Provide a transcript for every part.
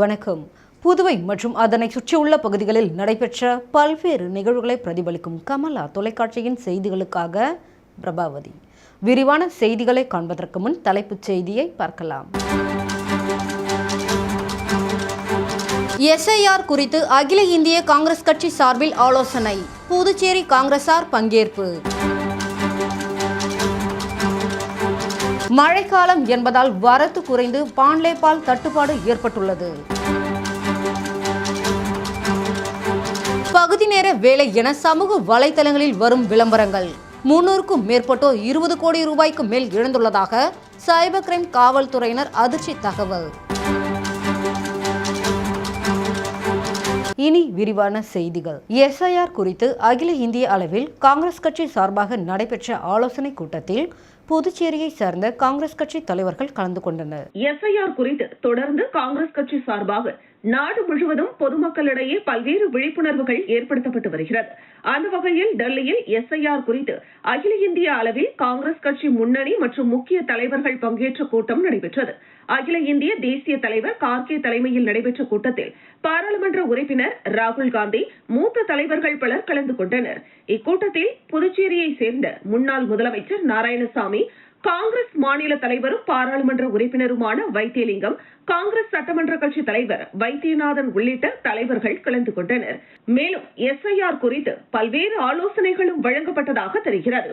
வணக்கம். புதுவை மற்றும் அதனை சுற்றியுள்ள பகுதிகளில் நடைபெற்ற பல்வேறு நிகழ்வுகளை பிரதிபலிக்கும் கமலா தொலைக்காட்சியின் செய்திகளுக்காக பிரபாவதி. விரிவான செய்திகளை காண்பதற்கு முன் தலைப்புச் செய்தியை பார்க்கலாம். எஸ்ஐஆர் குறித்து அகில இந்திய காங்கிரஸ் கட்சி சார்பில் ஆலோசனை. புதுச்சேரி காங்கிரசார் பங்கேற்பு. மழைக்காலம் என்பதால் வரத்து குறைந்து பால் தட்டுப்பாடு ஏற்பட்டுள்ளது. பகுதி நேர வேலை என சமூக வலைதளங்களில் வரும் விளம்பரங்கள். முன்னூறுக்கும் மேற்பட்டோர் இருபது கோடி ரூபாய்க்கு மேல் இழந்துள்ளதாக சைபர் கிரைம் காவல்துறையினர் அதிர்ச்சி தகவல். இனி விரிவான செய்திகள். எஸ்ஐஆர் குறித்து அகில இந்திய அளவில் காங்கிரஸ் கட்சி சார்பாக நடைபெற்ற ஆலோசனை கூட்டத்தில் புதுச்சேரியை சேர்ந்த காங்கிரஸ் கட்சி தலைவர்கள் கலந்து கொண்டனர். எஸ்ஐஆர் குறித்து தொடர்ந்து காங்கிரஸ் கட்சி சார்பாக நாடு முழுவதும் பொதுமக்களிடையே பல்வேறு விழிப்புணர்வுகள் ஏற்படுத்தப்பட்டு வருகிறது. அந்த வகையில் டெல்லியில் எஸ்ஐஆர் குறித்து அகில இந்திய அளவில் காங்கிரஸ் கட்சி முன்னணி மற்றும் முக்கிய தலைவர்கள் பங்கேற்ற கூட்டம் நடைபெற்றது. அகில இந்திய தேசிய தலைவர் கார்கே தலைமையில் நடைபெற்ற கூட்டத்தில் பாராளுமன்ற உறுப்பினர் ராகுல் காந்தி மூத்த தலைவர்கள் பலர் கலந்து கொண்டனர். இக்கூட்டத்தில் புதுச்சேரியை சேர்ந்த முன்னாள் முதலமைச்சர் நாராயணசாமி காங்கிரஸ் மாநில தலைவரும் பாராளுமன்ற உறுப்பினருமான வைத்தியலிங்கம் காங்கிரஸ் சட்டமன்ற கட்சி தலைவர் வைத்தியநாதன் உள்ளிட்ட தலைவர்கள் கலந்து கொண்டனர். மேலும் எஸ்ஐஆர் குறித்து பல்வேறு ஆலோசனைகளும் வழங்கப்பட்டதாக தெரிகிறது.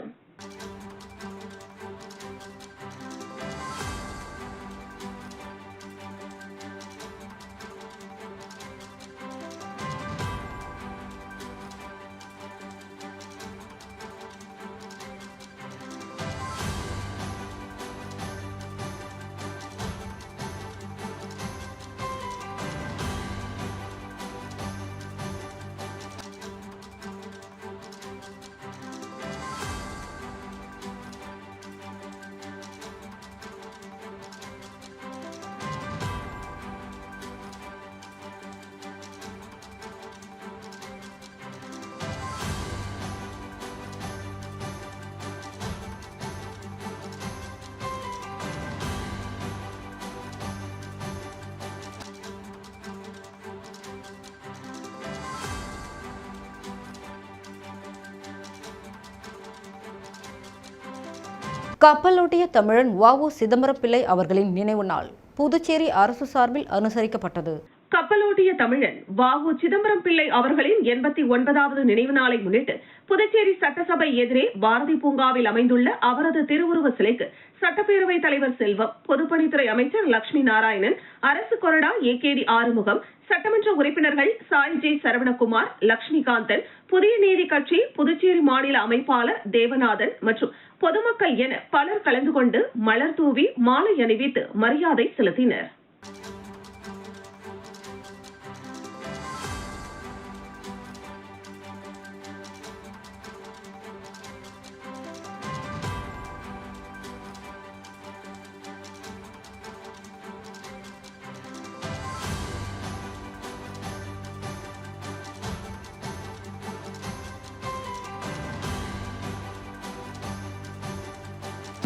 கப்பலோட்டிய தமிழன் வஉ சிதம்பரம் பிள்ளை அவர்களின் நினைவு நாள் புதுச்சேரி அரசு சார்பில் அனுசரிக்கப்பட்டது. கப்பலோட்டிய தமிழன் வாவு சிதம்பரம் பிள்ளை அவர்களின் எண்பத்தி ஒன்பதாவது நினைவு நாளை முன்னிட்டு புதுச்சேரி சட்டசபை எதிரே பாரதி பூங்காவில் அமைந்துள்ள அவரது திருவுருவ சிலைக்கு சட்டப்பேரவைத் தலைவர் செல்வம் பொதுப்பணித்துறை அமைச்சர் லட்சுமி நாராயணன் அரசு கொறடா ஏ கே டி ஆறுமுகம் சட்டமன்ற உறுப்பினர்கள் சாய் ஜே சரவணகுமார் லட்சுமிகாந்தன் புதிய நீதி கட்சி புதுச்சேரி மாநில அமைப்பாளர் தேவநாதன் மற்றும் பொதுமக்கள் என பலர் கலந்து கொண்டு மலர் தூவி மாலை அணிவித்து மரியாதை செலுத்தினர்.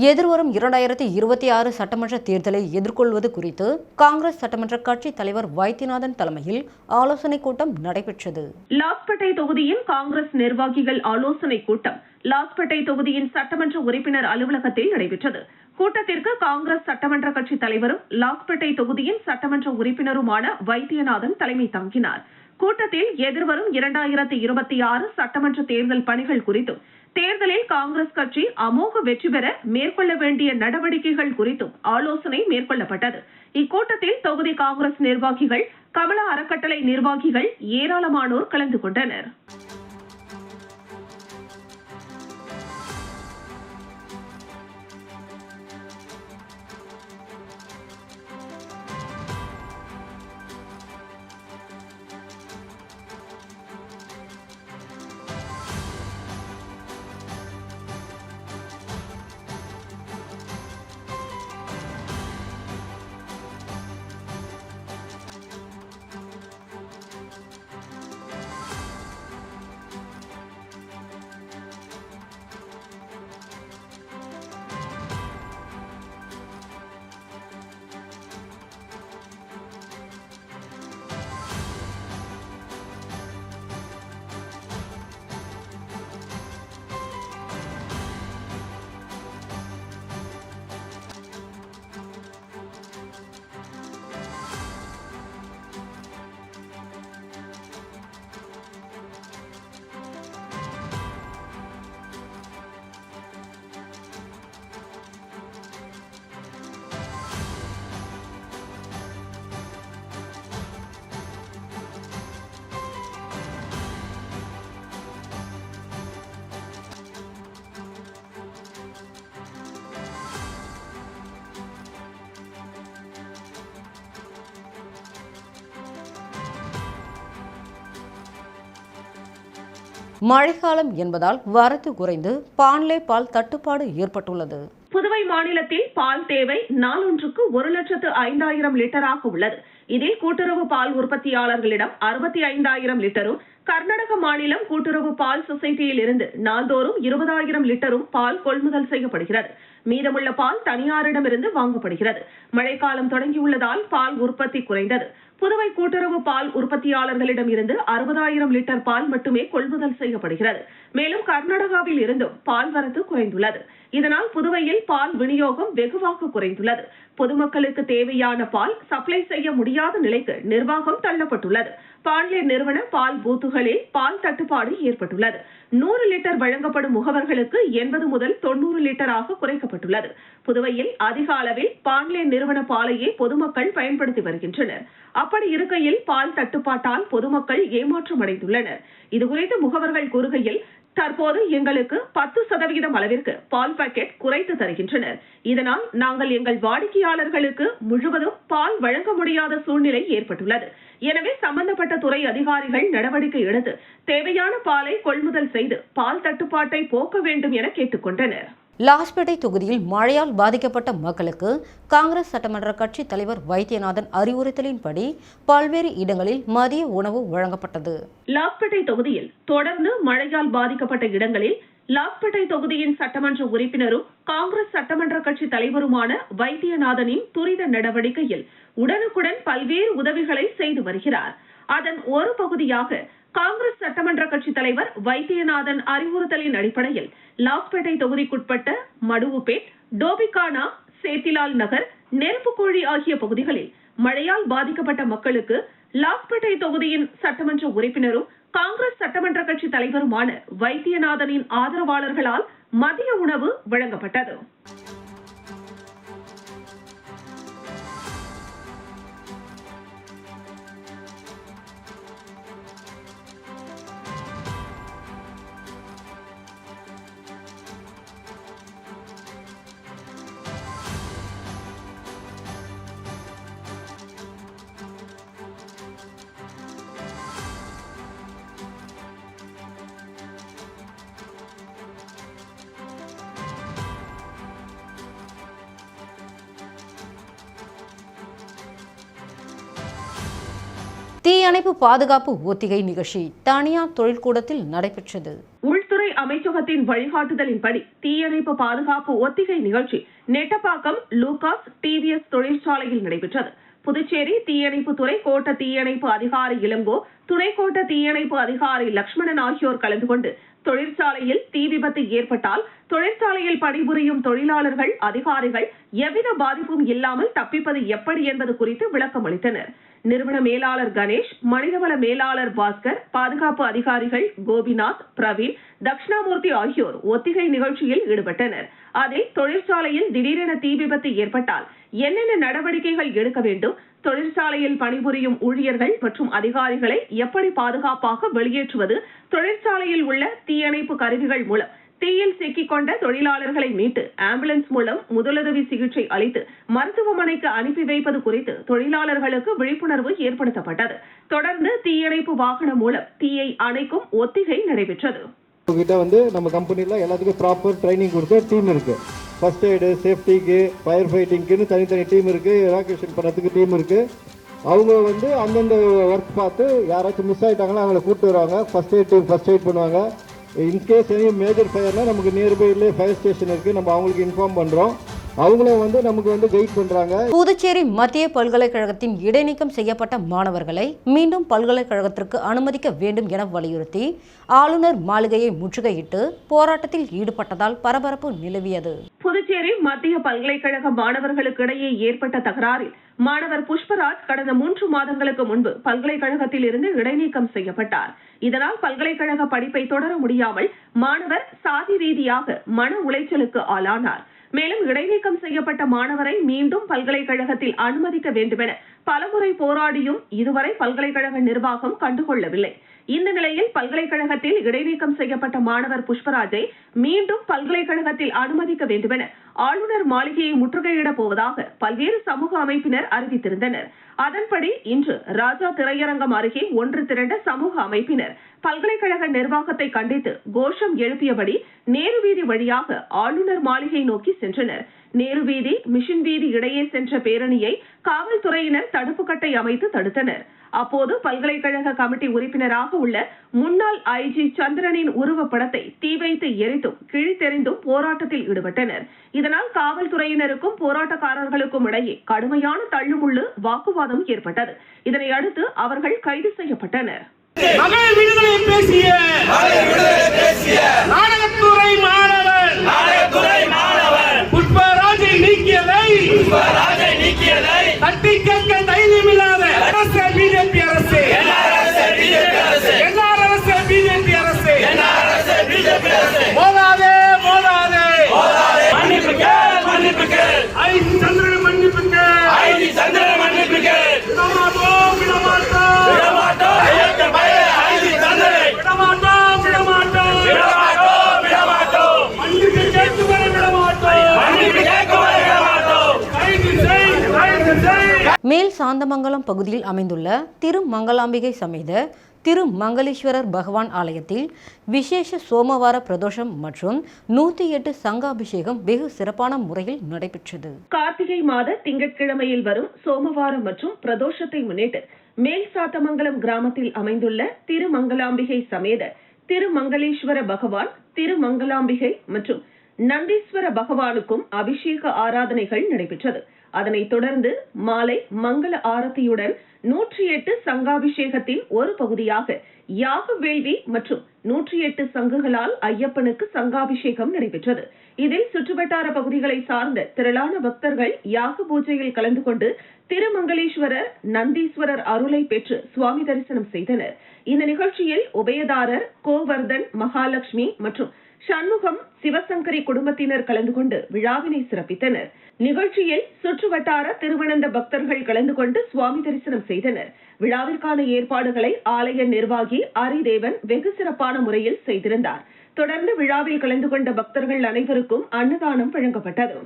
எதிர்வரும் இரண்டாயிரத்தி இருபத்தி ஆறு சட்டமன்ற தேர்தலை எதிர்கொள்வது குறித்து காங்கிரஸ் சட்டமன்ற கட்சி தலைவர் வைத்தியநாதன் தலைமையில் ஆலோசனைக் கூட்டம் நடைபெற்றது. லாஸ்பேட்டை தொகுதியின் காங்கிரஸ் நிர்வாகிகள் ஆலோசனை கூட்டம் லாஸ்பேட்டை தொகுதியின் சட்டமன்ற உறுப்பினர் அலுவலகத்தில் நடைபெற்றது. கூட்டத்திற்கு காங்கிரஸ் சட்டமன்ற கட்சி தலைவரும் லாஸ்பேட்டை தொகுதியின் சட்டமன்ற உறுப்பினருமான வைத்தியநாதன் தலைமை தாங்கினார். கூட்டத்தில் எதிர்வரும் இரண்டாயிரத்தி இருபத்தி ஆறு சட்டமன்ற தேர்தல் பணிகள் குறித்தும் தேர்தலில் காங்கிரஸ் கட்சி அமோக வெற்றி பெற மேற்கொள்ள வேண்டிய நடவடிக்கைகள் குறித்தும் ஆலோசனை மேற்கொள்ளப்பட்டது. இக்கூட்டத்தில் தொகுதி காங்கிரஸ் நிர்வாகிகள் கமல அறக்கட்டளை நிர்வாகிகள் ஏராளமானோர் கலந்து கொண்டனர். மழைக்காலம் என்பதால் வரத்து குறைந்து பாண்லே பால் தட்டுப்பாடு ஏற்பட்டுள்ளது. புதுவை மாநிலத்தில் பால் தேவை நாளொன்றுக்கு ஒரு லட்சத்து ஐந்தாயிரம் லிட்டராக உள்ளது. இதில் கூட்டுறவு பால் உற்பத்தியாளர்களிடம் அறுபத்தி ஐந்தாயிரம் லிட்டரும் கர்நாடக மாநிலம் கூட்டுறவு பால் சொசைட்டியில் இருந்து நாள்தோறும் இருபதாயிரம் லிட்டரும் பால் கொள்முதல் செய்யப்படுகிறது. மீதமுள்ள பால் தனியாரிடமிருந்து வாங்கப்படுகிறது. மழைக்காலம் தொடங்கியுள்ளதால் பால் உற்பத்தி குறைந்தது. புதுவை கூட்டுறவு பால் உற்பத்தியாளர்களிடம் இருந்து அறுபதாயிரம் லிட்டர் பால் மட்டுமே கொள்முதல் செய்யப்படுகிறது. மேலும் கர்நாடகாவில் இருந்தும் பால் வரத்து குறைந்துள்ளது. இதனால் புதுவையில் பால் விநியோகம் வெகுவாக குறைந்துள்ளது. பொதுமக்களுக்கு தேவையான பால் சப்ளை செய்ய முடியாத நிலைக்கு நிர்வாகம் தள்ளப்பட்டுள்ளது. பாண்லே நிறுவன பால் பூத்துகளில் பால் தட்டுப்பாடு ஏற்பட்டுள்ளது. நூறு லிட்டர் வழங்கப்படும் முகவர்களுக்கு எண்பது முதல் தொண்ணூறு லிட்டராக குறைக்கப்பட்டுள்ளது. புதுவையில் அதிக அளவில் பாண்லே நிறுவன பாலையே பொதுமக்கள் பயன்படுத்தி வருகின்றனர். அப்படி இருக்கையில் பால் தட்டுப்பாட்டால் பொதுமக்கள் ஏமாற்றம் அடைந்துள்ளனர் இதுகுறித்து முகவர்கள் கூறுகையில் தற்போது எங்களுக்கு பத்து சதவிகிதம் அளவிற்கு பால் பாக்கெட் குறைத்து தருகின்றனர். இதனால் நாங்கள் எங்கள் வாடிக்கையாளர்களுக்கு முழுவதும் பால் வழங்க முடியாத சூழ்நிலை ஏற்பட்டுள்ளது. எனவே சம்பந்தப்பட்ட துறை அதிகாரிகள் நடவடிக்கை எடுத்து தேவையான பாலை கொள்முதல் செய்து பால் தட்டுப்பாட்டை போக்க வேண்டும் என கேட்டுக்கொண்டனர். லாஸ்பேட்டை தொகுதியில் மழையால் பாதிக்கப்பட்ட மக்களுக்கு காங்கிரஸ் சட்டமன்ற கட்சி தலைவர் வைத்தியநாதன் அறிவுறுத்தலின்படி பல்வேறு இடங்களில் மதிய உணவு வழங்கப்பட்டது. லாஸ்பேட்டை தொகுதியில் தொடர்ந்து மழையால் பாதிக்கப்பட்ட இடங்களில் லாஸ்பேட்டை தொகுதியின் சட்டமன்ற உறுப்பினரும் காங்கிரஸ் சட்டமன்ற கட்சி தலைவருமான வைத்தியநாதனின் துரித நடவடிக்கையில் உடனுக்குடன் பல்வேறு உதவிகளை செய்து வருகிறார். அதன் ஒரு பகுதியாக காங்கிரஸ் சட்டமன்ற கட்சி தலைவர் வைத்தியநாதன் அறிவுறுத்தலின் அடிப்படையில் லாஸ்பேட்டை தொகுதிக்குட்பட்ட மடுவுபேட் டோபிகானா சேத்திலால் நகர் நெருப்புக்கோழி ஆகிய பகுதிகளில் மழையால் பாதிக்கப்பட்ட மக்களுக்கு லாஸ்பேட்டை தொகுதியின் சட்டமன்ற உறுப்பினரும் காங்கிரஸ் சட்டமன்ற கட்சி தலைவருமான வைத்தியநாதனின் ஆதரவாளர்களால் மதிய உணவு வழங்கப்பட்டது. தீயணைப்பு பாதுகாப்பு ஒத்திகை நிகழ்ச்சி தனியார் தொழிற்கூடத்தில் நடைபெற்றது. உள்துறை அமைச்சகத்தின் வழிகாட்டுதலின்படி தீயணைப்பு பாதுகாப்பு ஒத்திகை நிகழ்ச்சி நெட்டப்பாக்கம் லூகாஸ் டிவிஎஸ் தொழிற்சாலையில் நடைபெற்றது. புதுச்சேரி தீயணைப்பு துறை கோட்ட தீயணைப்பு அதிகாரி இளங்கோ துணை கோட்ட தீயணைப்பு அதிகாரி லட்சுமணன் ஆகியோர் கலந்து கொண்டு தொழிற்சாலையில் தீ விபத்து ஏற்பட்டால் தொழிற்சாலையில் பணிபுரியும் தொழிலாளர்கள் அதிகாரிகள் எவ்வித பாதிப்பும் இல்லாமல் தப்பிப்பது எப்படி என்பது குறித்து விளக்கம் அளித்தனர் நிறுவன மேலாளர் கணேஷ் மனிதவள மேலாளர் பாஸ்கர் பாதுகாப்பு அதிகாரிகள் கோபிநாத் பிரவீன் தட்சிணாமூர்த்தி ஆகியோர் ஒத்திகை நிகழ்ச்சியில் ஈடுபட்டனர். அதில் தொழிற்சாலையில் திடீரென தீ விபத்து ஏற்பட்டால் என்னென்ன நடவடிக்கைகள் எடுக்க வேண்டும் தொழிற்சாலையில் பணிபுரியும் ஊழியர்கள் மற்றும் அதிகாரிகளை எப்படி பாதுகாப்பாக வெளியேற்றுவது தொழிற்சாலையில் உள்ள தீயணைப்பு கருவிகள் மூலம் தீயில் சிக்கிக்கொண்ட தொழிலாளர்களை மீட்டு ஆம்புலன்ஸ் மூலம் முதலுதவி சிகிச்சை அளித்து மருத்துவமனைக்கு அனுப்பி வைப்பது குறித்து தொழிலாளர்களுக்கு விழிப்புணர்வு ஏற்படுத்தப்பட்டது. தொடர்ந்து தீயணைப்பு வாகனம் மூலம் தீயை அணைக்கும் ஒத்திகை நடைபெற்றது. கிட்ட வந்து நம்ம கம்பெனியில் எல்லாத்துக்கும் ப்ராப்பர் ட்ரைனிங் கொடுத்த டீம் இருக்கு. ஃபர்ஸ்ட் எய்டு சேஃப்டிக்கு ஃபயர் ஃபைட்டிங்க்குன்னு தனித்தனி டீம் இருக்கு எவாக்குவேஷன் பண்ணுறதுக்கு டீம் இருக்கு. அவங்க வந்து அந்தந்த ஒர்க் பார்த்து யாராச்சும் மிஸ் ஆயிட்டாங்கன்னா அவங்கள கூப்பிட்டு வருவாங்க. First aid team first aid பண்ணுவாங்க. இன்கேஸ் எனி மேஜர் ஃபயர்னால் நமக்கு நியர்பைலே ஃபயர் ஸ்டேஷன் இருக்குது நம்ம அவங்களுக்கு இன்ஃபார்ம் பண்ணுறோம் அவங்களும் வந்து நமக்கு வந்து கைட் பண்ணுறாங்க புதுச்சேரி மத்திய பல்கலைக்கழகத்தின் இடைநீக்கம் செய்யப்பட்ட மாணவர்களை மீண்டும் பல்கலைக்கழகத்திற்கு அனுமதிக்க வேண்டும் என வலியுறுத்தி ஆளுநர் மாளிகையை முற்றுகையிட்டு போராட்டத்தில் ஈடுபட்டதால் பரபரப்பு நிலவியது. புதுச்சேரி மத்திய பல்கலைக்கழக மாணவர்களுக்கு இடையே ஏற்பட்ட தகராறில் மாணவர் புஷ்பராஜ் கடந்த மூன்று மாதங்களுக்கு முன்பு பல்கலைக்கழகத்தில் இருந்து இடைநீக்கம் செய்யப்பட்டார். இதனால் பல்கலைக்கழக படிப்பை தொடர முடியாமல் மாணவர் சாதி ரீதியாக மன உளைச்சலுக்கு ஆளானார். மேலும் இடைநீக்கம் செய்யப்பட்ட மாணவரை மீண்டும் பல்கலைக்கழகத்தில் அனுமதிக்க வேண்டுமென பலமுறை போராடியும் இதுவரை பல்கலைக்கழக நிர்வாகம் கண்டுகொள்ளவில்லை. இந்த நிலையில் பல்கலைக்கழகத்தில் இடைநீக்கம் செய்யப்பட்ட மாணவர் புஷ்பராஜை மீண்டும் பல்கலைக்கழகத்தில் அனுமதிக்க வேண்டுமென ஆளுநர் மாளிகையை முற்றுகையிடப் போவதாக பல்வேறு சமூக அமைப்பினர் அறிவித்திருந்தனர். அதன்படி இன்று ராஜா திரையரங்கம் அருகே ஒன்று திரண்ட சமூக அமைப்பினர் பல்கலைக்கழக நிர்வாகத்தை கண்டித்து கோஷம் எழுப்பியபடி நேரு வீதி வழியாக ஆளுநர் மாளிகை நோக்கி சென்றனர். நேரு வீதி மிஷின் வீதி இடையே சென்ற பேரணியை காவல்துறையினர் தடுப்பு கட்டை அமைத்து தடுத்தனர். அப்போது பல்கலைக்கழக கமிட்டி உறுப்பினராக உள்ள முன்னாள் ஐஜி சந்திரனின் உருவப்படத்தை தீ வைத்து எரித்தும் கிழித்தெறிந்தும் போராட்டத்தில் ஈடுபட்டனர். இதனால் காவல்துறையினருக்கும் போராட்டக்காரர்களுக்கும் இடையே கடுமையான தள்ளுமுள்ளு வாக்குவாதம் ஏற்பட்டது. இதனை அடுத்து அவர்கள் கைது செய்யப்பட்டனர். நீக்கியதை ராஜை நீக்கியதை தட்டி கேட்க தைரியமில்லாத மேல் சாந்தமங்கலம் பகுதியில் அமைந்துள்ள திருமங்கலாம்பிகை சமேத திருமங்கலீஸ்வரர் பகவான் ஆலயத்தில் விசேஷ சோமவார பிரதோஷம் மற்றும் நூற்றி எட்டு சங்காபிஷேகம் வெகு சிறப்பான முறையில் நடைபெற்றது. கார்த்திகை மாத திங்கட்கிழமையில் வரும் சோமவாரம் மற்றும் பிரதோஷத்தை முன்னிட்டு மேல் சாத்தமங்கலம் கிராமத்தில் அமைந்துள்ள திருமங்கலாம்பிகை சமேத திருமங்கலீஸ்வர பகவான் திருமங்கலாம்பிகை மற்றும் நந்தீஸ்வர பகவானுக்கும் அபிஷேக ஆராதனைகள் நடைபெற்றது. அதனைத் தொடர்ந்து மாலை மங்கள ஆரத்தியுடன் நூற்றி எட்டு சங்காபிஷேகத்தின் ஒரு பகுதியாக யாக வேள்வி மற்றும் நூற்றி எட்டு சங்குகளால் ஐயப்பனுக்கு சங்காபிஷேகம் நடைபெற்றது. இதில் சுற்றுவட்டார பகுதிகளை சார்ந்த திரளான பக்தர்கள் யாக பூஜையில் கலந்து கொண்டு திருமங்கலீஸ்வரர் நந்தீஸ்வரர் அருளை பெற்று சுவாமி தரிசனம் செய்தனர். இந்த நிகழ்ச்சியில் உபயதாரர் கோவர்தன் மகாலட்சுமி மற்றும் சண்முகம் சிவசங்கரி குடும்பத்தினர் கலந்து கொண்டு விழாவினை சிறப்பித்தனர். நிகழ்ச்சியில் சுற்றுவட்டார திருவனந்த பக்தர்கள் கலந்து கொண்டு சுவாமி தரிசனம் செய்தனர். விழாவிற்கான ஏற்பாடுகளை ஆலய நிர்வாகி அரிதேவன் வெகு சிறப்பான முறையில் செய்திருந்தார். தொடர்ந்து விழாவில் கலந்து கொண்ட பக்தர்கள் அனைவருக்கும் அன்னதானம் வழங்கப்பட்டது.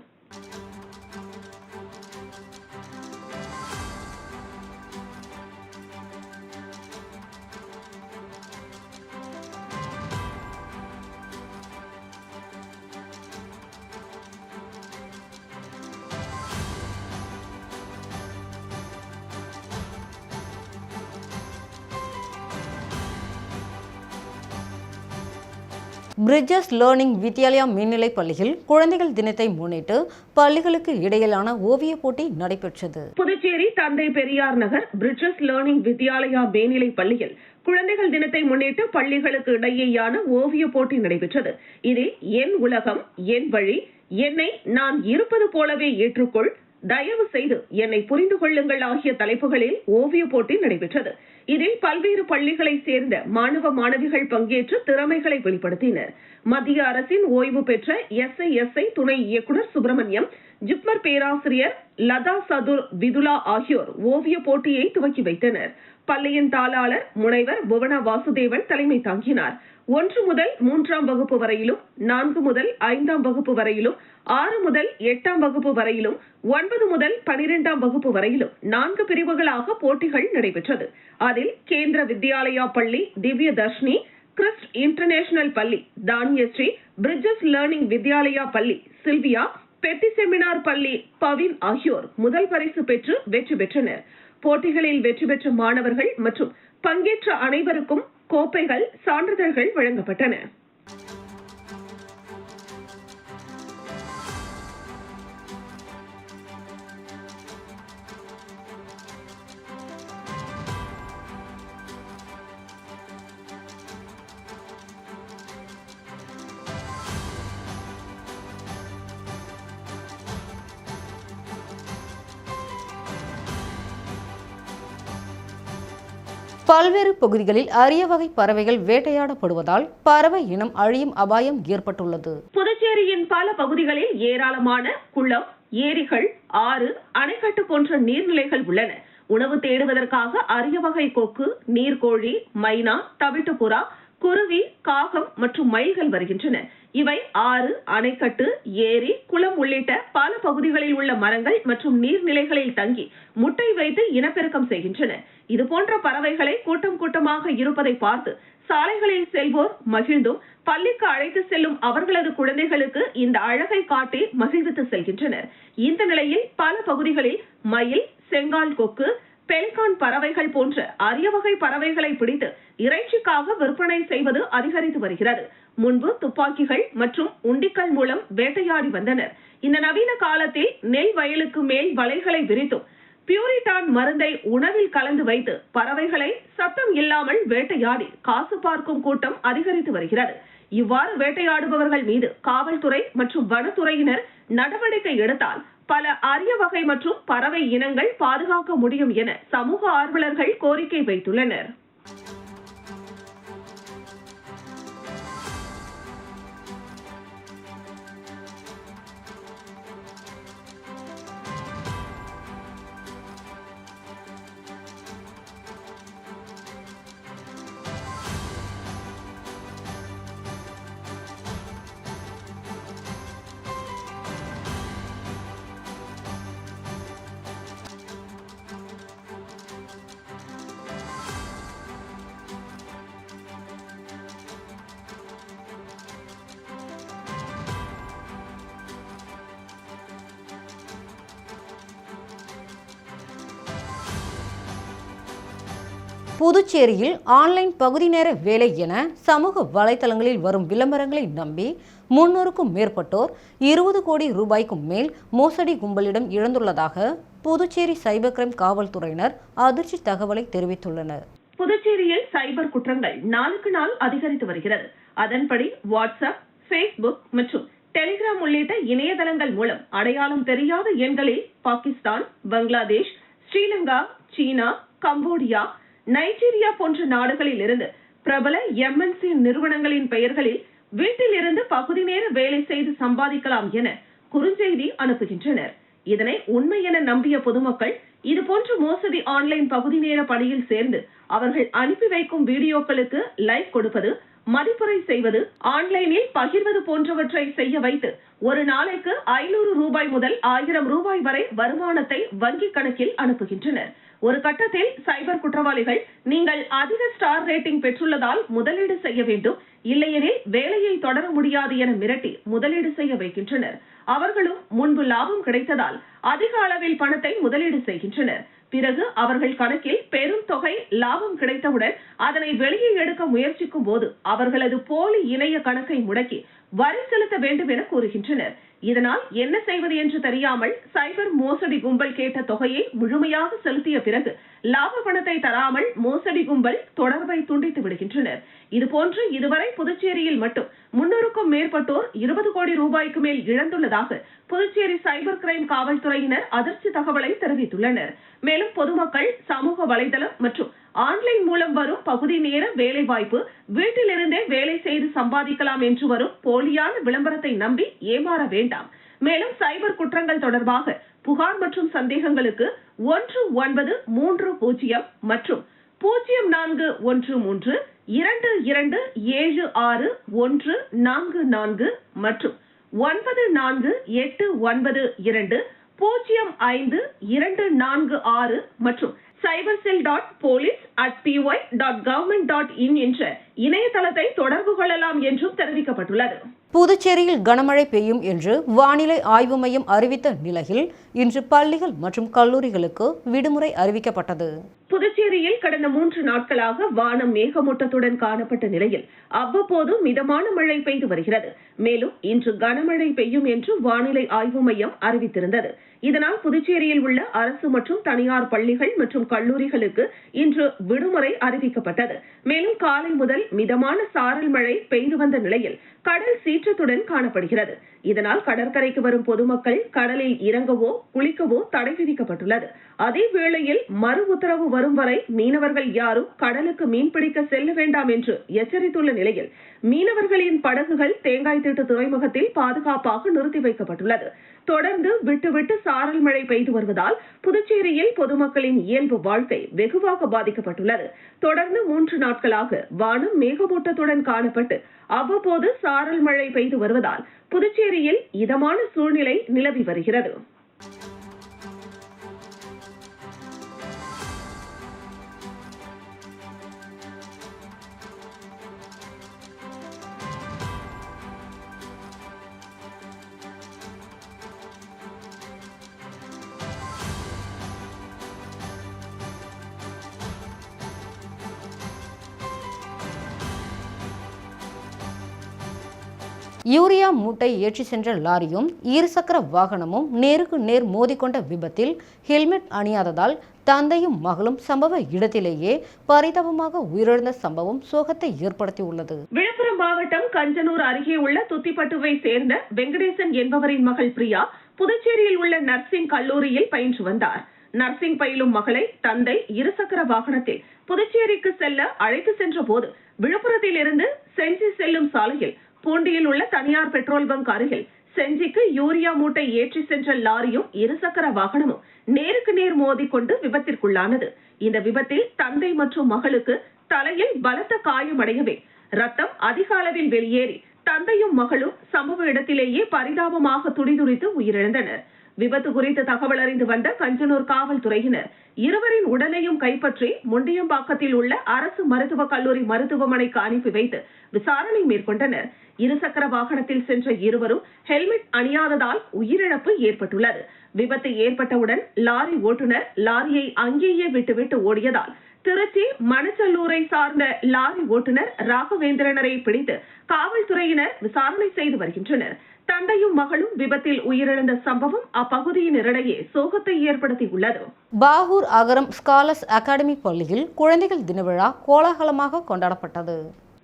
பிரிட்ஜஸ் லேர்னிங் வித்யாலயா மேல்நிலைப் பள்ளியில் குழந்தைகள் தினத்தை முன்னிட்டு பள்ளிகளுக்கு இடையிலான ஓவியப் போட்டி நடைபெற்றது புதுச்சேரி தந்தை பெரியார் நகர் பிரிட்ஜஸ் லேர்னிங் வித்யாலயா மேல்நிலை பள்ளியில் குழந்தைகள் தினத்தை முன்னிட்டு பள்ளிகளுக்கு இடையேயான ஓவிய போட்டி நடைபெற்றது இதில் என் உலகம் என் வழி என்னை நான் இருப்பது போலவே ஏற்றுக்கொள் தயவு செய்து என்னை புரிந்து கொள்ளுங்கள் ஆகிய தலைப்புகளில் ஓவிய போட்டி நடைபெற்றது இதில் பல்வேறு பள்ளிகளை சேர்ந்த மாணவ மாணவிகள் பங்கேற்று திறமைகளை வெளிப்படுத்தினர். மத்திய அரசின் ஓய்வு பெற்ற எஸ் ஐ எஸ் ஐ துணை இயக்குநர் சுப்பிரமணியம் ஜிப்மர் பேராசிரியர் லதா சதுர் விதுலா ஆகியோர் ஓவிய போட்டியை துவக்கி வைத்தனர். பள்ளியின் தாளாளர் முனைவர் புவனா வாசுதேவன் தலைமை தாங்கினார். ஒன்று முதல் மூன்றாம் வகுப்பு வரையிலும் நான்கு முதல் ஐந்தாம் வகுப்பு வரையிலும் ஆறு முதல் எட்டாம் வகுப்பு வரையிலும் ஒன்பது முதல் பனிரெண்டாம் வகுப்பு வரையிலும் நான்கு பிரிவுகளாக போட்டிகள் நடைபெற்றது. அதில் கேந்திர வித்யாலயா பள்ளி திவ்ய தர்ஷினி கிறிஸ்ட் இன்டர்நேஷனல் பள்ளி தானியஸ்ரீ பிரிட்ஜஸ் லேர்னிங் வித்யாலயா பள்ளி சில்வியா பெட்டி செமினார் பள்ளி பவின் ஆகியோர் முதல் பரிசு பெற்று வெற்றி பெற்றனர். போட்டிகளில் வெற்றி பெற்ற மாணவர்கள் மற்றும் பங்கேற்ற அனைவருக்கும் கோப்பைகள் சான்றிதழ்கள் வழங்கப்பட்டன. பல்வேறு பகுதிகளில் அரிய வகை பறவைகள் வேட்டையாடப்படுவதால் பறவை இனம் அழியும் அபாயம் ஏற்பட்டுள்ளது. புதுச்சேரியின் பல பகுதிகளில் ஏராளமான குளம் ஏரிகள் ஆறு அணைக்கட்டு போன்ற நீர்நிலைகள் உள்ளன. உணவு தேடுவதற்காக அரிய வகை கொக்கு நீர்கோழி மைனா தவிட்டுப்புறா குருவி காகம் மற்றும் மயில்கள் வருகின்றன. இவை ஆறு அணைக்கட்டு ஏரி குளம் உள்ளிட்ட பல பகுதிகளில் உள்ள மரங்கள் மற்றும் நீர்நிலைகளில் தங்கி முட்டை வைத்து இனப்பெருக்கம் செய்கின்றன. இதுபோன்ற பறவைகளை கூட்டம் கூட்டமாக இருப்பதை பார்த்து சாலைகளில் செல்வோர் மகிழ்ந்தும் பள்ளிக்கு அழைத்து செல்லும் அவர்களது குழந்தைகளுக்கு இந்த அழகை காட்டி மகிழ்வித்து செல்கின்றனர். இந்த நிலையில் பல பகுதிகளில் மயில் செங்கால் கொக்கு பெலிகான் பறவைகள் போன்ற அரிய வகை பறவைகளை பிடித்து இறைச்சிக்காக விற்பனை செய்வது அதிகரித்து வருகிறது. முன்பு துப்பாக்கிகள் மற்றும் உண்டிக்கல் மூலம் வேட்டையாடி வந்தனர். இந்த நவீன காலத்தில் நெல் வயலுக்கு மேல் வலைகளை விரித்தும் பியூரிட்டான் மருந்தை உணவில் கலந்து வைத்து பறவைகளை சத்தம் இல்லாமல் வேட்டையாடி காசு பார்க்கும் கூட்டம் அதிகரித்து வருகிறது. இவ்வாறு வேட்டையாடுபவர்கள் மீது காவல்துறை மற்றும் வனத்துறையினர் நடவடிக்கை எடுத்தால் பல அரிய வகை மற்றும் பறவை இனங்கள் பாதுகாக்க முடியும் என சமூக ஆர்வலர்கள் கோரிக்கை வைத்துள்ளனர். புதுச்சேரியில் ஆன்லைன் பகுதி நேர வேலை என சமூக வலைதளங்களில் வரும் விளம்பரங்களை நம்பி முன்னூறுக்கும் மேற்பட்டோர் இருபது கோடி ரூபாய்க்கும் மேல் மோசடி கும்பலிடம் இழந்துள்ளதாக புதுச்சேரி சைபர் கிரைம் காவல்துறையினர் அதிர்ச்சி தகவலை தெரிவித்துள்ளனர். புதுச்சேரியில் சைபர் குற்றங்கள் நாளுக்கு நாள் அதிகரித்து வருகிறது. அதன்படி வாட்ஸ்அப் ஃபேஸ்புக் மற்றும் டெலிகிராம் உள்ளிட்ட இணையதளங்கள் மூலம் அடையாளம் தெரியாத எண்களில் Pakistan Bangladesh Sri Lanka China Cambodia Nigeria போன்ற நாடுகளில் இருந்து பிரபல எம்என்சி நிறுவனங்களின் பெயர்களில் வீட்டில் இருந்து பகுதி நேர வேலை செய்து சம்பாதிக்கலாம் என குறுஞ்செய்தி அனுப்புகின்றனர். இதனை உண்மை என நம்பிய பொதுமக்கள் இதுபோன்ற மோசடி ஆன்லைன் பகுதி நேர பணியில் சேர்ந்து அவர்கள் அனுப்பி வைக்கும் வீடியோக்களுக்கு லைக் கொடுப்பது மதிப்புரை செய்வது ஆன்லைனில் பகிர்வது போன்றவற்றை செய்ய வைத்து ஒரு நாளைக்கு ஐநூறு ரூபாய் முதல் ஆயிரம் ரூபாய் வரை வருமானத்தை வங்கி கணக்கில் அனுப்புகின்றனர். ஒரு கட்டத்தில் சைபர் குற்றவாளிகள் நீங்கள் அதிக ஸ்டார் ரேட்டிங் பெற்றுள்ளதால் முதலீடு செய்ய வேண்டும். இல்லையெனில் வேலையை தொடர முடியாது என மிரட்டி முதலீடு செய்ய வைக்கின்றனர். அவர்களும் முன்பு லாபம் கிடைத்ததால் அதிக அளவில் பணத்தை முதலீடு செய்கின்றனர். பிறகு அவர்கள் கணக்கில் பெரும் தொகை லாபம் கிடைத்தவுடன் அதனை வெளியே எடுக்க முயற்சிக்கும் போது அவர்களது போலி இணைய கணக்கை முடக்கி வரி செலுத்த வேண்டும் என கூறுகின்றனர். இதனால் என்ன செய்வது என்று தெரியாமல் சைபர் மோசடி கும்பல் கேட்ட தொகையை முழுமையாக செலுத்திய பிறகு லாப பணத்தை தராமல் மோசடி கும்பல் தொடர்பை துண்டித்து விடுகின்றனர். இதுபோன்று இதுவரை புதுச்சேரியில் மட்டும் முன்னூறுக்கும் மேற்பட்டோர் இருபது கோடி ரூபாய்க்கு மேல் இழந்துள்ளதாக புதுச்சேரி சைபர் கிரைம் காவல்துறையினர் அதிர்ச்சி தகவலை தெரிவித்துள்ளனர். மேலும் பொதுமக்கள் சமூக வலைதளம் மற்றும் ஆன்லைன் மூலம் வரும் பகுதி நேர வேலை வாய்ப்பு வீட்டிலிருந்தே வேலை செய்து சம்பாதிக்கலாம் என்று வரும் போலியான விளம்பரத்தை நம்பி ஏமாற வேண்டாம். மேலும் சைபர் குற்றங்கள் தொடர்பாக புகார் மற்றும் சந்தேகங்களுக்கு ஒன்று ஒன்பது மூன்று பூஜ்ஜியம் மற்றும் பூஜ்ஜியம் நான்கு ஒன்று மூன்று இரண்டு இரண்டு ஏழு ஆறு ஒன்று நான்கு நான்கு மற்றும் ஒன்பது நான்கு எட்டு ஒன்பது இரண்டு பூஜ்ஜியம் ஐந்து இரண்டு நான்கு ஆறு மற்றும் cyber cell dot police at PY dot government dot in என்ற இணையதளத்தை தொடர்பு கொள்ளலாம் என்றும் தெரிவிக்கப்பட்டுள்ளது. புதுச்சேரியில் கனமழை பெய்யும் என்று வானிலை ஆய்வு மையம் அறிவித்த நிலையில் இன்று பள்ளிகள் மற்றும் கல்லூரிகளுக்கு விடுமுறை அறிவிக்கப்பட்டது. புதுச்சேரியில் கடந்த மூன்று நாட்களாக வானம் மேகமூட்டத்துடன் காணப்பட்ட நிலையில் அவ்வப்போது மிதமான மழை பெய்து வருகிறது. மேலும் இன்று கனமழை பெய்யும் என்று வானிலை ஆய்வு மையம் அறிவித்திருந்தது. இதனால் புதுச்சேரியில் உள்ள அரசு மற்றும் தனியார் பள்ளிகள் மற்றும் கல்லூரிகளுக்கு இன்று விடுமுறை அறிவிக்கப்பட்டது. மேலும் காலை முதல் மிதமான சாரல் மழை பெய்து வந்த நிலையில் கடல் சீற்றத்துடன் காணப்படுகிறது. இதனால் கடற்கரைக்கு வரும் பொதுமக்கள் கடலில் இறங்கவோ குளிக்கவோ தடை விதிக்கப்பட்டுள்ளது. அதே வேளையில் மறு உத்தரவு வரும் வரை மீனவர்கள் யாரும் கடலுக்கு மீன்பிடிக்க செல்ல வேண்டாம் என்று எச்சரித்துள்ள நிலையில் மீனவர்களின் படகுகள் தேங்காய் திட்டு துறைமுகத்தில் பாதுகாப்பாக நிறுத்தி வைக்கப்பட்டுள்ளது. தொடர்ந்து விட்டுவிட்டு சாரல் மழை பெய்து வருவதால் புதுச்சேரியில் பொதுமக்களின் இயல்பு வாழ்க்கை வெகுவாக பாதிக்கப்பட்டுள்ளது. தொடர்ந்து மூன்று நாட்களாக வானம் மேகமூட்டத்துடன் காணப்பட்டு அவ்வப்போது சாரல் மழை பெய்து வருவதால் புதுச்சேரியில் இதமான சூழ்நிலை நிலவி வருகிறது. யூரியா மூட்டை ஏற்றி சென்ற லாரியும் இருசக்கர வாகனமும் நேருக்கு நேர் மோதிக்கொண்ட விபத்தில் ஹெல்மெட் அணியாததால் தந்தையும் மகளும் சம்பவ இடத்திலேயே பரிதாபமாக உயிரிழந்த சம்பவம் சோகத்தை ஏற்படுத்தியுள்ளது. விழுப்புரம் மாவட்டம் கஞ்சனூர் அருகே உள்ள துத்திப்பட்டுவை சேர்ந்த வெங்கடேசன் என்பவரின் மகள் பிரியா புதுச்சேரியில் உள்ள நர்சிங் கல்லூரியில் பயின்று வந்தார். நர்சிங் பயிலும் மகளை தந்தை இருசக்கர வாகனத்தில் புதுச்சேரிக்கு செல்ல அழைத்து சென்ற போது விழுப்புரத்தில் இருந்து செஞ்சி செல்லும் சாலையில் பூண்டியில் உள்ள தனியார் பெட்ரோல் பங்க் அருகில் செஞ்சிக்கு யூரியா மூட்டை ஏற்றி சென்ற லாரியும் இருசக்கர வாகனமும் நேருக்கு நேர் மோதிக்கொண்டு விபத்திற்குள்ளானது. இந்த விபத்தில் தந்தை மற்றும் மகளுக்கு தலையில் பலத்த காயமடையவே ரத்தம் அதிக அளவில் வெளியேறி தந்தையும் மகளும் சம்பவ இடத்திலேயே பரிதாபமாக துடிதுடித்து உயிரிழந்தனர். விபத்து குறித்து தகவல் அறிந்து வந்த கஞ்சனூர் காவல்துறையினர் இருவரின் உடலையும் கைப்பற்றி முண்டியம்பாக்கத்தில் உள்ள அரசு மருத்துவக் கல்லூரி மருத்துவமனைக்கு அனுப்பி வைத்து விசாரணை மேற்கொண்டனர். இருசக்கர வாகனத்தில் சென்ற இருவரும் ஹெல்மெட் அணியாததால் உயிரிழப்பு ஏற்பட்டுள்ளது. விபத்து ஏற்பட்டவுடன் லாரி ஓட்டுநர் லாரியை அங்கேயே விட்டுவிட்டு ஓடியதால் திருச்சி மணச்சல்லூரை சார்ந்த லாரி ஓட்டுநர் ராகவேந்திரனரை பிடித்து காவல்துறையினர் விசாரணை செய்து வருகின்றனர். தந்தையும் மகளும் விபத்தில் உயிரிழந்த சம்பவம் அப்பகுதியினரிடையே சோகத்தை ஏற்படுத்தியுள்ளது. பாகூர் அகரம் ஸ்காலர்ஸ் அகாடமி பள்ளியில் குழந்தைகள் தின விழா கோலாகலமாக கொண்டாடப்பட்டது.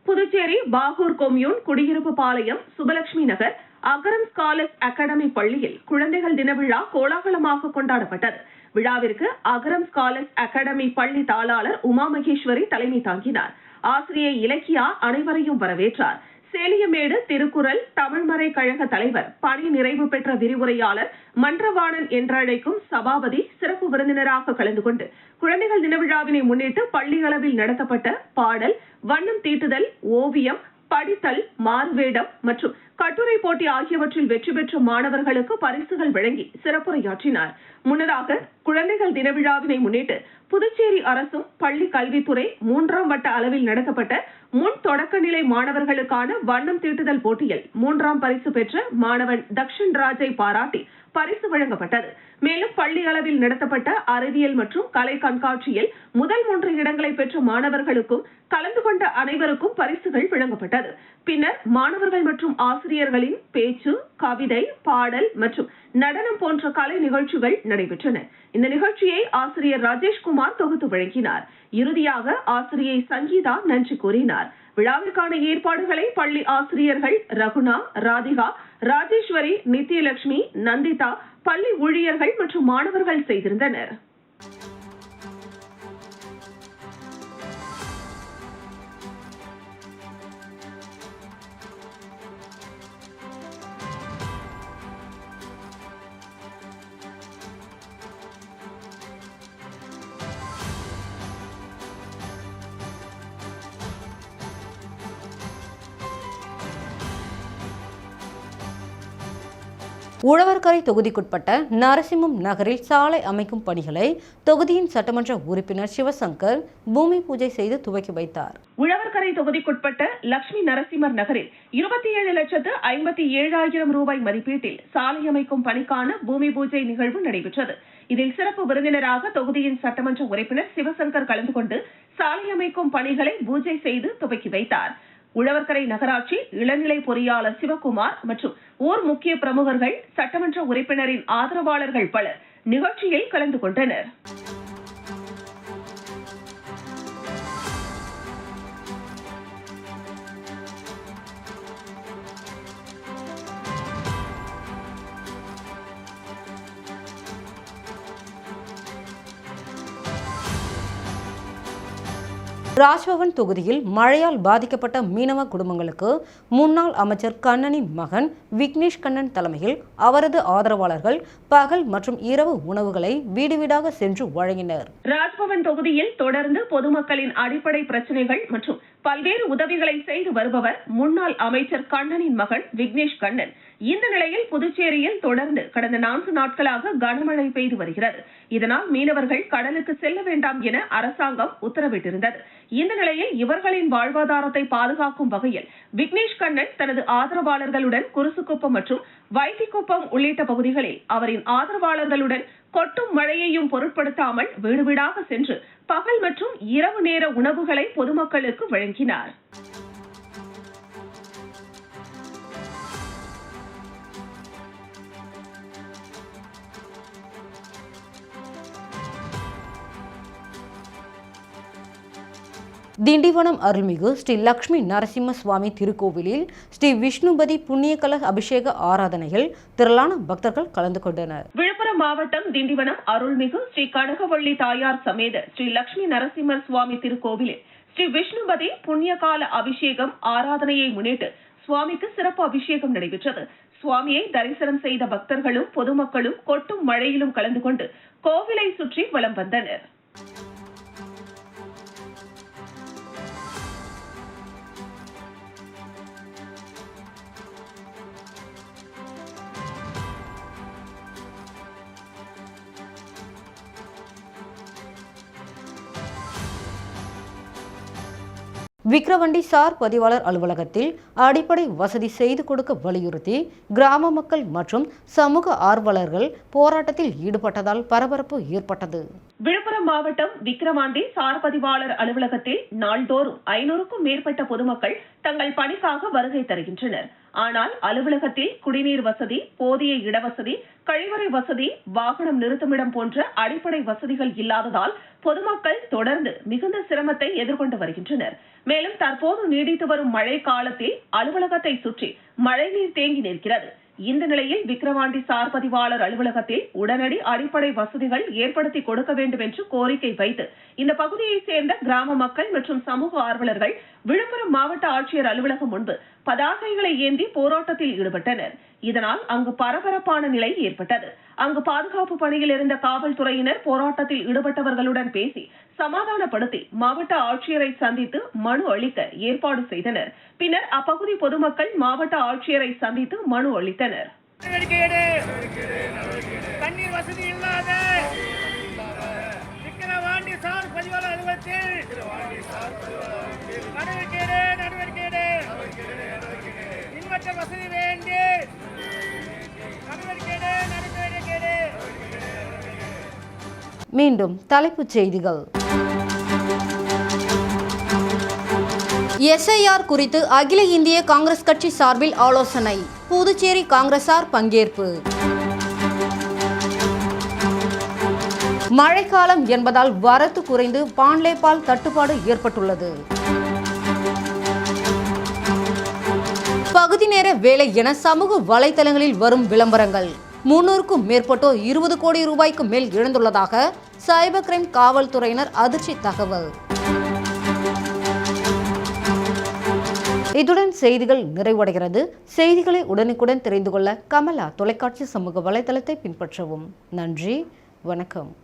புதுச்சேரி பாகூர் கொம்யூன் குடியிருப்பு பாளையம் சுபலட்சுமி நகர் அகரம் ஸ்காலர்ஸ் அகாடமி பள்ளியில் குழந்தைகள் தின விழா கோலாகலமாக கொண்டாடப்பட்டது. விழாவிற்கு அகரம் ஸ்காலர்ஸ் அகாடமி பள்ளி தாளாளர் உமா மகேஸ்வரி தலைமை தாங்கினார். ஆசிரியை இலக்கியா அனைவரையும் வரவேற்றார். சேலியமேடு திருக்குறள் தமிழ்மறை கழக தலைவர் பணி நிறைவு பெற்ற விரிவுரையாளர் மன்றவாணன் என்றழைக்கும் சபாபதி சிறப்பு விருந்தினராக கலந்து கொண்டு குழந்தைகள் தின விழாவினை முன்னிட்டு பள்ளி அளவில் நடத்தப்பட்ட பாடல் வண்ணம் தீட்டுதல் ஓவியம் படித்தல் மான்வேடம் மற்றும் கட்டுரை போட்டி ஆகியவற்றில் வெற்றி பெற்ற மாணவர்களுக்கு பரிசுகள் வழங்கி சிறப்புரையாற்றினார். முன்னதாக குழந்தைகள் தின விழாவினை முன்னிட்டு புதுச்சேரி அரசும் பள்ளி கல்வித்துறை மூன்றாம் வட்ட அளவில் நடத்தப்பட்ட முன் தொடக்கநிலை மாணவர்களுக்கான வண்ணம் தீட்டுதல் போட்டியில் மூன்றாம் பரிசு பெற்ற மாணவன் தக்ஷன் ராஜை பாராட்டி பரிசு வழங்கப்பட்டது. மேலும் பள்ளி அளவில் நடத்தப்பட்ட அறிவியல் மற்றும் கலை கண்காட்சியில் முதல் மூன்று இடங்களை பெற்ற மாணவர்களுக்கும் கலந்து கொண்ட அனைவருக்கும் பரிசுகள் வழங்கப்பட்டது. பின்னர் மாணவர்கள் மற்றும் ஆசிரியர்களின் பேச்சு கவிதை பாடல் மற்றும் நடனம் போன்ற கலை நிகழ்ச்சிகள் நடைபெற்றன. இந்த நிகழ்ச்சியை ஆசிரியர் ராஜேஷ்குமார் தொகுத்து வழங்கினார். இறுதியாக ஆசிரியை சங்கீதா நன்றி கூறினார். விழாவிற்கான ஏற்பாடுகளை பள்ளி ஆசிரியர்கள் ரகுணா ராதிகா ராஜேஸ்வரி நித்யலட்சுமி நந்திதா பள்ளி ஊழியர்கள் மற்றும் மாணவர்கள் செய்திருந்தனர். உழவர்கரை தொகுதிக்குட்பட்ட நரசிம்மம் நகரில் சாலை அமைக்கும் பணிகளை தொகுதியின் சட்டமன்ற உறுப்பினர் சிவசங்கர் பூமி பூஜை செய்து துவக்கி வைத்தார். உழவர்கரை தொகுதிக்குட்பட்ட லட்சுமி நரசிம்மர் நகரில் இருபத்தி ஏழு லட்சத்து ஐம்பத்தி ஏழாயிரம் ரூபாய் மதிப்பீட்டில் சாலை அமைக்கும் பணிக்கான பூமி பூஜை நிகழ்வு நடைபெற்றது. இதில் சிறப்பு விருந்தினராக தொகுதியின் சட்டமன்ற உறுப்பினர் சிவசங்கர் கலந்து கொண்டு சாலை அமைக்கும் பணிகளை பூஜை செய்து துவக்கி வைத்தார். உழவர்கரை நகராட்சி இளநிலை பொறியாளர் சிவகுமார் மற்றும் ஊர் முக்கிய பிரமுகர்கள் சட்டமன்ற உறுப்பினரின் ஆதரவாளர்கள் பலர் நிகழ்ச்சியில் கலந்து கொண்டனர். ராஜ்பவன் தொகுதியில் மழையால் பாதிக்கப்பட்ட மீனவ குடும்பங்களுக்கு முன்னாள் அமைச்சர் கண்ணனின் மகன் விக்னேஷ் கண்ணன் தலைமையில் அவரது ஆதரவாளர்கள் பகல் மற்றும் இரவு உணவுகளை வீடு வீடாக சென்று வழங்கினர். ராஜ்பவன் தொகுதியில் தொடர்ந்து பொதுமக்களின் அடிப்படை பிரச்சனைகள் மற்றும் பல்வேறு உதவிகளை செய்து வருபவர் முன்னாள் அமைச்சர் கண்ணனின் மகன் விக்னேஷ் கண்ணன். இந்த நிலையில் புதுச்சேரியில் தொடர்ந்து கடந்த நான்கு நாட்களாக கனமழை பெய்து வருகிறது. இதனால் மீனவர்கள் கடலுக்கு செல்ல வேண்டாம் என அரசாங்கம் உத்தரவிட்டிருந்தது. இந்த நிலையில் இவர்களின் வாழ்வாதாரத்தை பாதுகாக்கும் வகையில் விக்னேஷ் கண்ணன் தனது ஆதரவாளர்களுடன் குருசுக்குப்பம் மற்றும் வைத்திக்குப்பம் உள்ளிட்ட பகுதிகளில் அவரின் ஆதரவாளர்களுடன் கொட்டும் மழையையும் பொருட்படுத்தாமல் வீடு வீடாக சென்று பகல் மற்றும் இரவு நேர உணவுகளை பொதுமக்களுக்கு வழங்கினார். திண்டிவனம் அருள்மிகு ஸ்ரீ லக்ஷ்மி நரசிம்ம சுவாமி திருக்கோவிலில் ஸ்ரீ விஷ்ணுபதி புண்ணியகல அபிஷேக ஆராதனையில் திரளான பக்தர்கள் கலந்து கொண்டனர். விழுப்புரம் மாவட்டம் திண்டிவனம் அருள்மிகு ஸ்ரீ கனகவள்ளி தாயார் சமேத ஸ்ரீ லக்ஷ்மி நரசிம்மர் சுவாமி திருக்கோவிலில் ஸ்ரீ விஷ்ணுபதி புண்ணியகால அபிஷேகம் ஆராதனையை முன்னிட்டு சுவாமிக்கு சிறப்பு அபிஷேகம் நடைபெற்றது. சுவாமியை தரிசனம் செய்த பக்தர்களும் பொதுமக்களும் கொட்டும் மழையிலும் கலந்து கொண்டு கோவிலை சுற்றி வலம் வந்தனர். விக்கிரவண்டி சார் பதிவாளர் அலுவலகத்தில் அடிப்படை வசதி செய்து கொடுக்க வலியுறுத்தி கிராம மக்கள் மற்றும் சமூக ஆர்வலர்கள் போராட்டத்தில் ஈடுபட்டதால் பரபரப்பு ஏற்பட்டது. விழுப்புரம் மாவட்டம் விக்கிரவாண்டி சார் பதிவாளர் அலுவலகத்தில் நாள்தோறும் ஐநூறுக்கும் மேற்பட்ட பொதுமக்கள் தங்கள் பணிக்காக வருகை தருகின்றனர். ஆனால் அலுவலகத்தில் குடிநீர் வசதி போதிய இடவசதி கழிவறை வசதி வாகனம் நிறுத்துமிடம் போன்ற அடிப்படை வசதிகள் இல்லாததால் பொதுமக்கள் தொடர்ந்து மிகுந்த சிரமத்தை எதிர்கொண்டு வருகின்றனர். மேலும் தற்போது நீடித்து வரும் மழை காலத்தில் அலுவலகத்தை சுற்றி மழைநீர் தேங்கி நிற்கிறது. இந்த நிலையில் விக்கிரவாண்டி சார் பதிவாளர் அலுவலகத்தில் உடனடி அடிப்படை வசதிகள் ஏற்படுத்தி கொடுக்க வேண்டும் என்று கோரிக்கை வைத்து இந்த பகுதியைச் சேர்ந்த கிராம மக்கள் மற்றும் சமூக ஆர்வலர்கள் விழுப்புரம் மாவட்ட ஆட்சியர் அலுவலகம் முன்பு பதாகைகளை ஏந்தி போராட்டத்தில் ஈடுபட்டனர். இதனால் அங்கு பரபரப்பான நிலை ஏற்பட்டது. அங்கு பாதுகாப்பு பணியில் இருந்த காவல்துறையினர் போராட்டத்தில் ஈடுபட்டவர்களுடன் பேசி சமாதானப்படுத்தி மாவட்ட ஆட்சியரை சந்தித்து மனு அளிக்க ஏற்பாடு செய்தனர். பின்னர் அப்பகுதி பொதுமக்கள் மாவட்ட ஆட்சியரை சந்தித்து மனு அளித்தனர். சார் பதிவாளர் அலுவலகத்தில். வசதி வேண்டி. மீண்டும் தலைப்புச் செய்திகள். எஸ்ஐஆர் குறித்து அகில இந்திய காங்கிரஸ் கட்சி சார்பில் ஆலோசனை. புதுச்சேரி காங்கிரசார் பங்கேற்பு. மழைக்காலம் என்பதால் வரத்து குறைந்து பால் தட்டுப்பாடு ஏற்பட்டுள்ளது. பகுதி நேர வேலை என சமூக வலைதளங்களில் வரும் விளம்பரங்கள். முன்னூறுக்கும் மேற்பட்டோர் இருபது கோடி ரூபாய்க்கு மேல் இழந்துள்ளதாக சைபர் கிரைம் காவல்துறையினர் அதிர்ச்சி தகவல். இதுடன் செய்திகள் நிறைவடைகிறது. செய்திகளை உடனுக்குடன் தெரிந்து கொள்ள கமலா தொலைக்காட்சி சமூக வலைதளத்தை பின்பற்றவும். நன்றி வணக்கம்.